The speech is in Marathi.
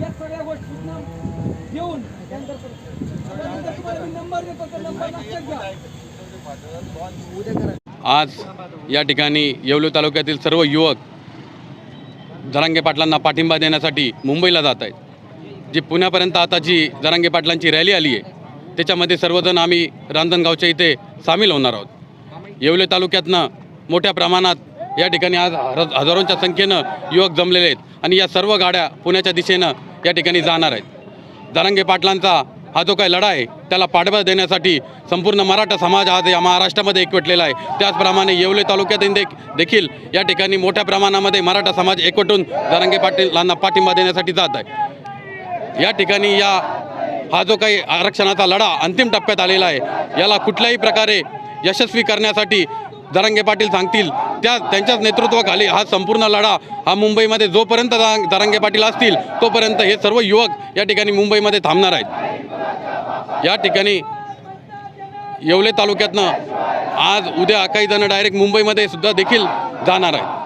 या सगळ्या गोष्टींना घेऊन त्यानंतर तुम्हाला मी नंबर देतो तर नंबर लक्षात घ्या. आज या ठिकाणी येवलो तालुक्यातील सर्व युवक जरांगे पाटलांना पाठिंबा देण्यासाठी मुंबईला जात आहेत. जी पुण्यापर्यंत आता जी जरांगे पाटलांची रॅली आली आहे त्याच्यामध्ये सर्वजण आम्ही रांजणगावच्या इथे सामील होणार आहोत. येवले तालुक्यातनं मोठ्या प्रमाणात या ठिकाणी आज हजारोंच्या संख्येनं युवक जमलेले आहेत आणि या सर्व गाड्या पुण्याच्या दिशेनं या ठिकाणी जाणार आहेत. जरांगे पाटलांचा हा जो काही लढा आहे त्याला पाठबळ देण्यासाठी संपूर्ण मराठा समाज आज या महाराष्ट्रामध्ये एकवटलेला आहे. त्याचप्रमाणे येवले तालुक्यातील देख देखील या ठिकाणी मोठ्या प्रमाणामध्ये मराठा समाज एकवटून जरांगे पाटीलांना पाठिंबा देण्यासाठी जात आहे. या ठिकाणी या हा जो काही आरक्षणाचा लढा अंतिम टप्प्यात आलेला आहे याला कुठल्याही प्रकारे यशस्वी करण्यासाठी जरांगे पाटील सांगतील त्या त्यांच्याच नेतृत्वाखाली हा संपूर्ण लढा हा मुंबईमध्ये जोपर्यंत जरांग- पाटील असतील तोपर्यंत हे सर्व युवक या ठिकाणी मुंबईमध्ये थांबणार आहेत. या ठिकाणी येवले तालुक्यातनं आज उद्या काही जण डायरेक्ट मुंबईमध्ये सुद्धा देखील जाणार आहेत.